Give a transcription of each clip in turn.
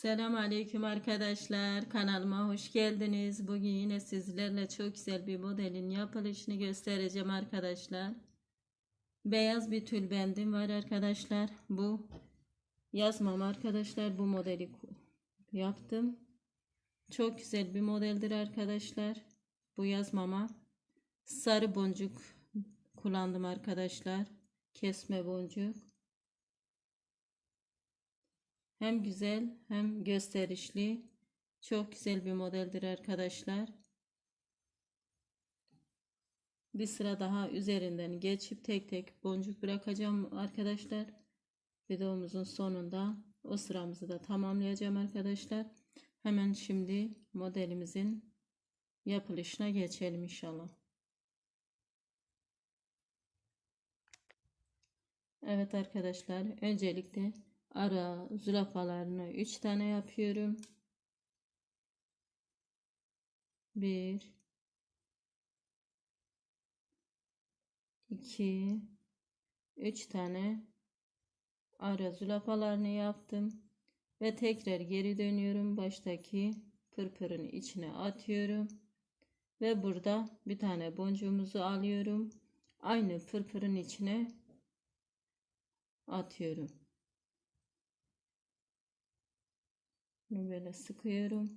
Selam aleyküm arkadaşlar. Kanalıma hoş geldiniz. Bugün yine sizlerle çok güzel bir modelin yapılışını göstereceğim arkadaşlar. Beyaz bir tülbendim var arkadaşlar. Bu yazmam arkadaşlar. Bu modeli yaptım. Çok güzel bir modeldir arkadaşlar. Bu yazmama sarı boncuk kullandım arkadaşlar. Kesme boncuk. Hem güzel hem gösterişli. Çok güzel bir modeldir arkadaşlar. Bir sıra daha üzerinden geçip tek tek boncuk bırakacağım arkadaşlar. Videomuzun sonunda o sıramızı da tamamlayacağım arkadaşlar. Hemen şimdi modelimizin yapılışına geçelim inşallah. Evet arkadaşlar öncelikle ara zürafalarını 3 tane yapıyorum. 1 2 3 tane ara zürafalarını yaptım. Ve tekrar geri dönüyorum. Baştaki pırpırın içine atıyorum. Ve burada bir tane boncuğumuzu alıyorum. Aynı pırpırın içine atıyorum Böyle sıkıyorum.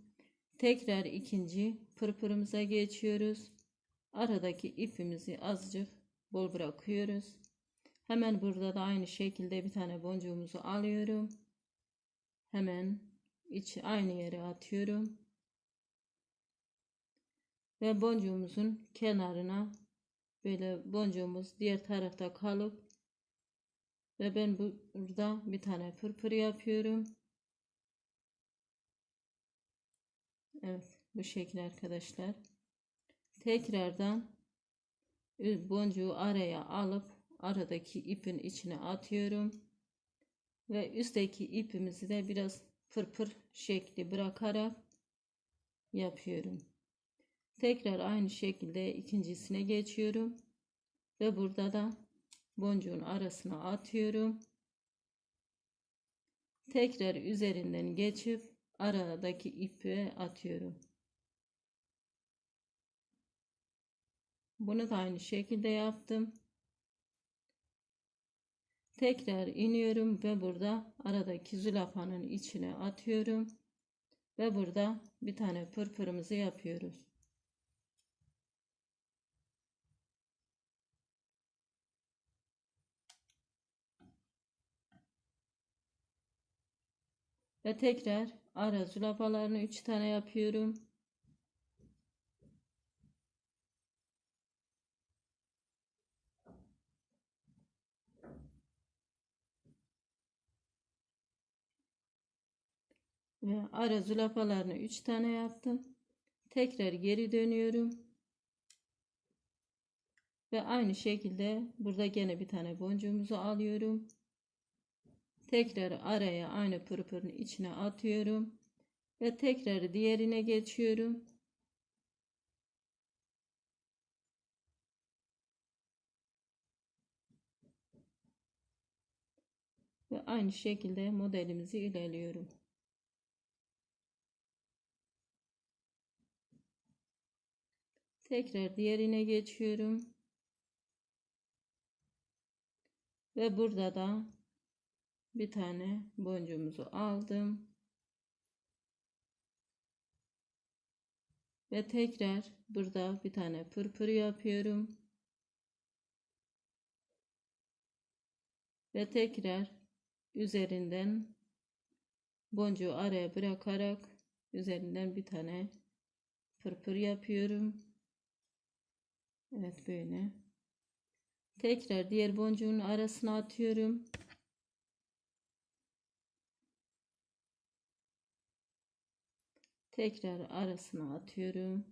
Tekrar ikinci pırpırımıza geçiyoruz. Aradaki ipimizi azıcık bol bırakıyoruz. Hemen burada da aynı şekilde bir tane boncuğumuzu alıyorum. Hemen içi aynı yere atıyorum. Ve boncuğumuzun kenarına böyle boncuğumuz diğer tarafta kalıp ve ben burada bir tane pırpır yapıyorum. Evet bu şekilde arkadaşlar. Tekrardan boncuğu araya alıp aradaki ipin içine atıyorum. Ve üstteki ipimizi de biraz pırpır şekli bırakarak yapıyorum. Tekrar aynı şekilde ikincisine geçiyorum. Ve burada da boncuğun arasına atıyorum. Tekrar üzerinden geçip aradaki ipi atıyorum. Bunu da aynı şekilde yaptım. Tekrar iniyorum ve burada aradaki zülafanın içine atıyorum. Ve burada bir tane pırpırımızı yapıyoruz. Ve tekrar ara zülafalarını 3 tane yapıyorum. Ve ara zülafalarını 3 tane yaptım. Tekrar geri dönüyorum. Ve aynı şekilde burada gene bir tane boncuğumuzu alıyorum. Tekrar araya aynı pırpırın içine atıyorum. Ve tekrar diğerine geçiyorum. Ve aynı şekilde modelimizi ilerliyorum. Tekrar diğerine geçiyorum. Ve burada da bir tane boncuğumuzu aldım. Ve tekrar burada bir tane pırpır yapıyorum. Ve tekrar üzerinden boncuğu araya bırakarak üzerinden bir tane pırpır yapıyorum. Evet böyle. Tekrar diğer boncuğun arasına atıyorum. Tekrar arasına atıyorum.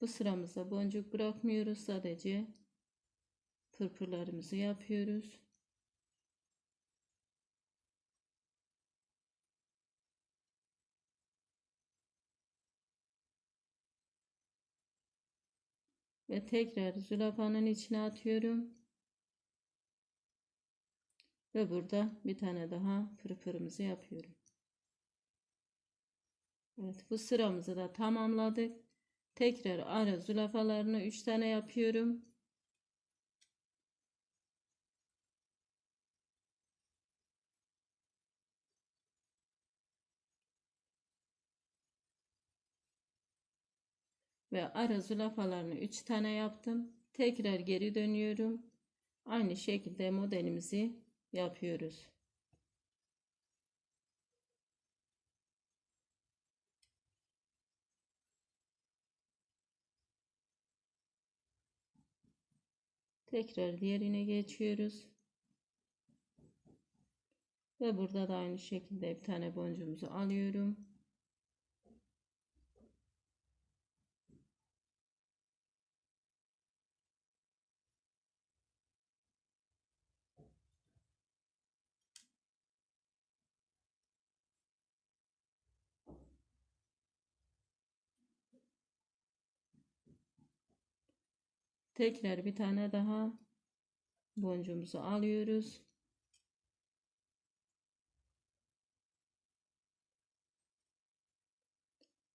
Bu sıramızda boncuk bırakmıyoruz. Sadece pırpırlarımızı yapıyoruz. Ve tekrar zülafanın içine atıyorum. Ve burada bir tane daha pırpırımızı yapıyorum. Evet bu sıramızı da tamamladık. Tekrar ara zülafalarını 3 tane yapıyorum. Ve ara zülafalarını 3 tane yaptım. Tekrar geri dönüyorum. Aynı şekilde modelimizi yapıyoruz. Tekrar diğerine geçiyoruz. Ve burada da aynı şekilde bir tane boncuğumuzu alıyorum. Tekrar bir tane daha boncuğumuzu alıyoruz.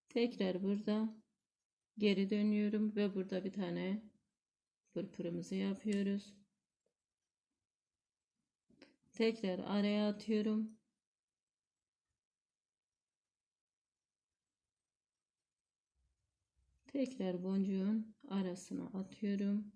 Tekrar burada geri dönüyorum ve burada bir tane pırpırımızı yapıyoruz. Tekrar araya atıyorum. Tekrar boncuğun arasına atıyorum.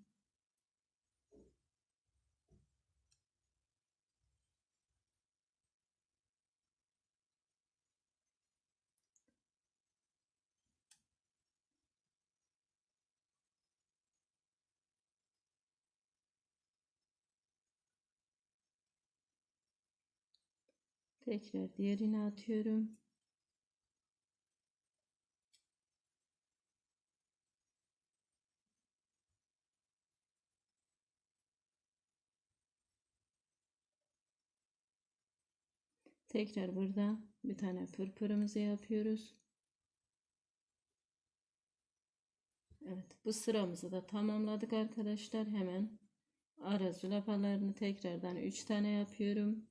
Tekrar diğerini atıyorum. Tekrar burada bir tane pırpırımızı yapıyoruz. Evet bu sıramızı da tamamladık arkadaşlar. Hemen ara zülafalarını tekrardan 3 tane yapıyorum.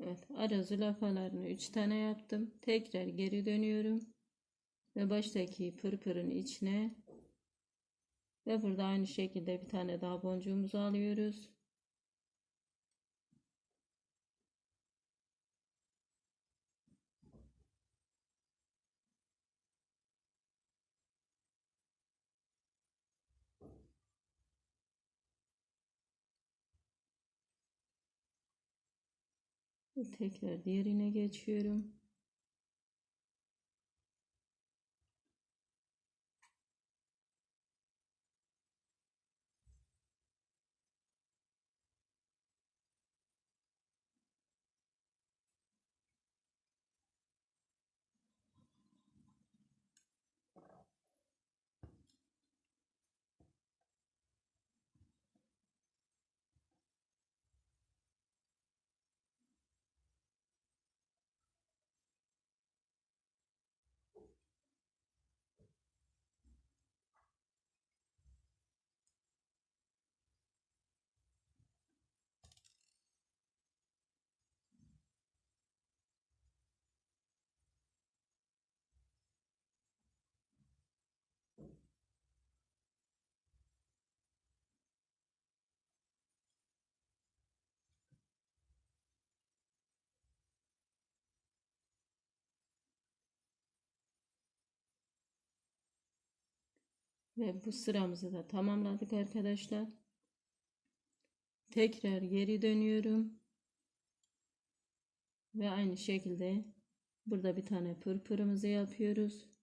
Evet ara zülafalarını 3 tane yaptım. Tekrar geri dönüyorum. Ve baştaki pırpırın içine ve burada aynı şekilde bir tane daha boncuğumuzu alıyoruz. Tekrar diğerine geçiyorum. Ve bu sıramızı da tamamladık arkadaşlar. Tekrar geri dönüyorum. Ve aynı şekilde burada bir tane pırpırımızı yapıyoruz.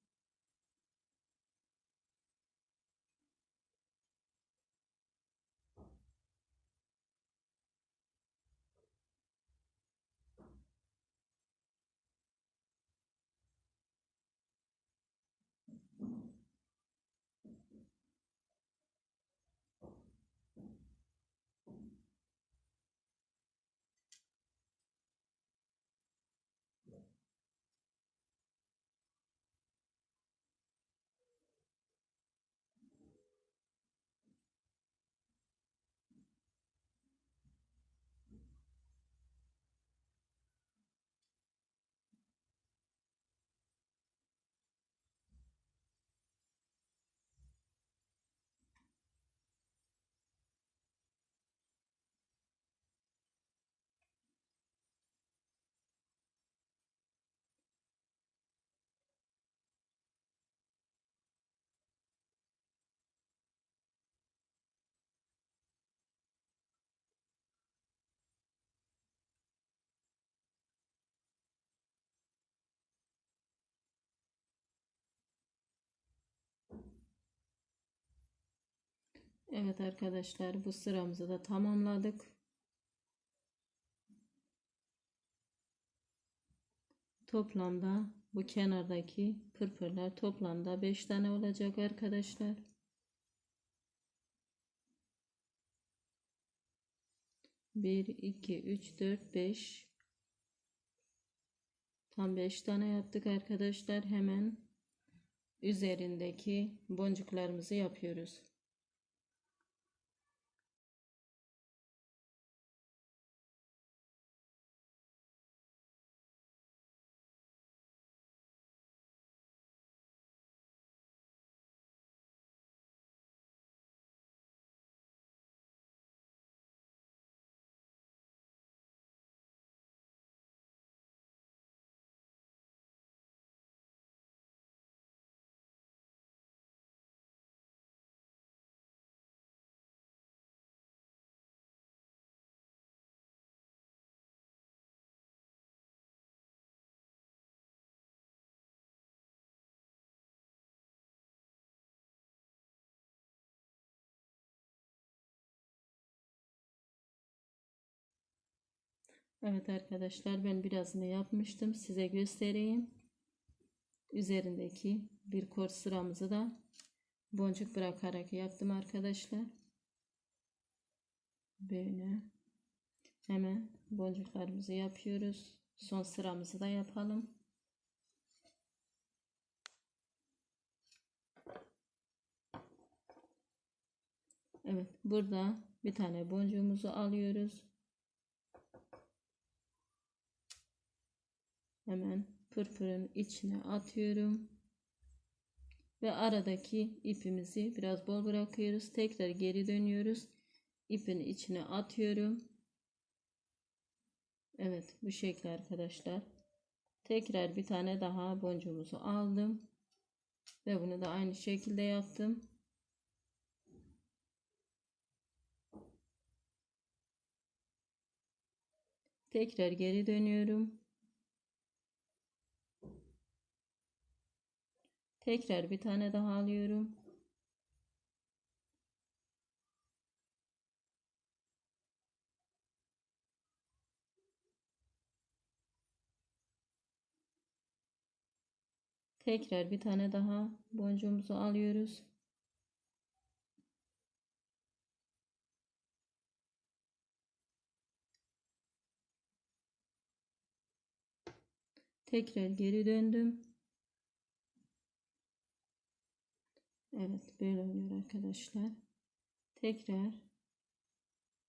Evet arkadaşlar bu sıramızı da tamamladık. Toplamda bu kenardaki pırpırlar toplamda 5 tane olacak arkadaşlar. Bir, iki, üç, dört, beş. Tam beş tane yaptık arkadaşlar. Hemen üzerindeki boncuklarımızı yapıyoruz. Evet arkadaşlar ben birazını yapmıştım. Size göstereyim. Üzerindeki bir kor sıramızı da boncuk bırakarak yaptım arkadaşlar. Böyle. Hemen boncuklarımızı yapıyoruz. Son sıramızı da yapalım. Evet burada bir tane boncuğumuzu alıyoruz. Hemen pırpırın içine atıyorum. Ve aradaki ipimizi biraz bol bırakıyoruz. Tekrar geri dönüyoruz. İpin içine atıyorum. Evet bu şekilde arkadaşlar. Tekrar bir tane daha boncuğumuzu aldım. Ve bunu da aynı şekilde yaptım. Tekrar geri dönüyorum. Tekrar bir tane daha alıyorum. Tekrar bir tane daha boncuğumuzu alıyoruz. Tekrar geri döndüm. Evet böyle oluyor arkadaşlar. Tekrar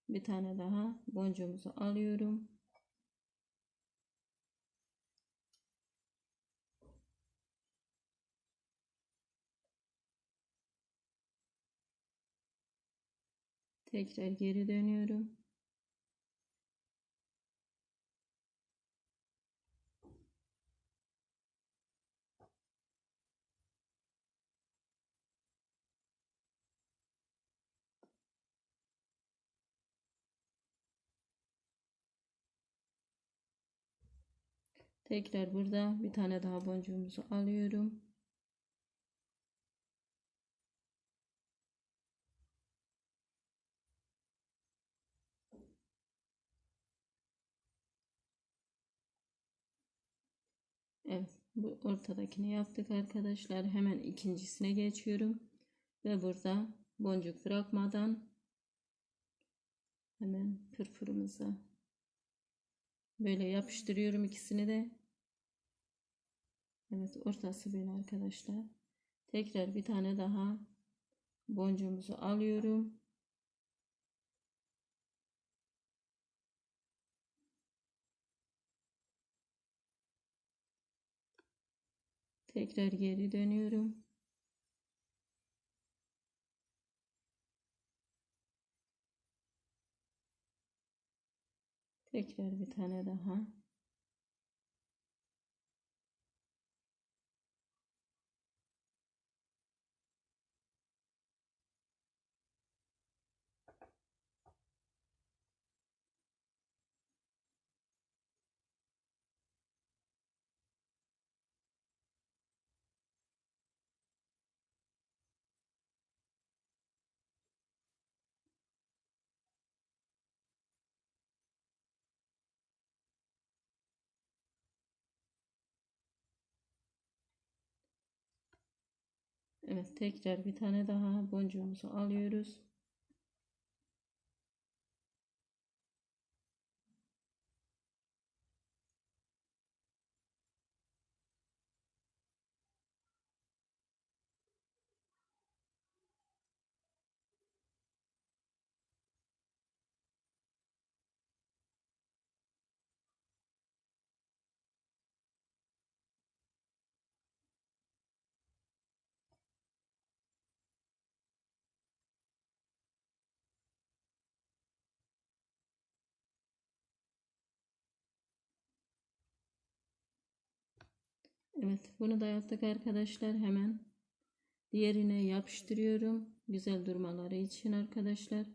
bir tane daha boncuğumuzu alıyorum. Tekrar geri dönüyorum. Tekrar burada bir tane daha boncuğumuzu alıyorum. Evet bu ortadakini yaptık arkadaşlar. Hemen ikincisine geçiyorum. Ve burada boncuk bırakmadan hemen pırpırımıza böyle yapıştırıyorum ikisini de. Evet ortası böyle arkadaşlar. Tekrar bir tane daha boncuğumuzu alıyorum. Tekrar geri dönüyorum. Tekrar bir tane daha. Evet tekrar bir tane daha boncuğumuzu alıyoruz. Evet bunu da yaptık arkadaşlar. Hemen diğerine yapıştırıyorum. Güzel durmaları için arkadaşlar.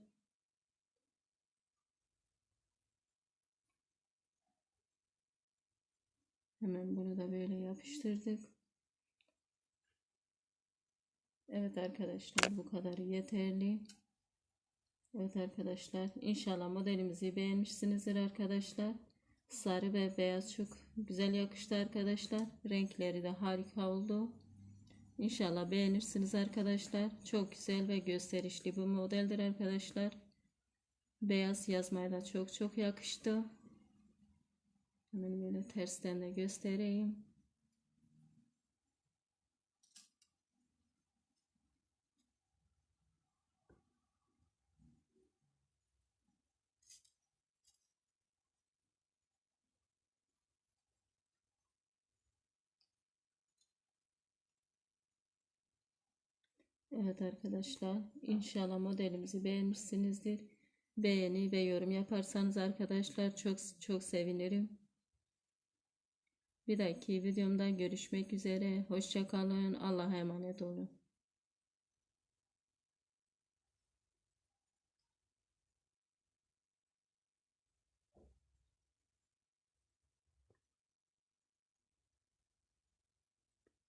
Hemen bunu da böyle yapıştırdık. Evet arkadaşlar bu kadar yeterli. Evet arkadaşlar inşallah modelimizi beğenmişsinizdir arkadaşlar sarı ve beyaz çok güzel yakıştı arkadaşlar. Renkleri de harika oldu. İnşallah beğenirsiniz arkadaşlar. Çok güzel ve gösterişli bu modeldir arkadaşlar. Beyaz yazmaya da çok çok yakıştı. Hemen böyle tersten de göstereyim. Evet arkadaşlar inşallah modelimizi beğenmişsinizdir. Beğeni ve yorum yaparsanız arkadaşlar çok çok sevinirim. Bir dahaki videomda görüşmek üzere. Hoşçakalın. Allah'a emanet olun.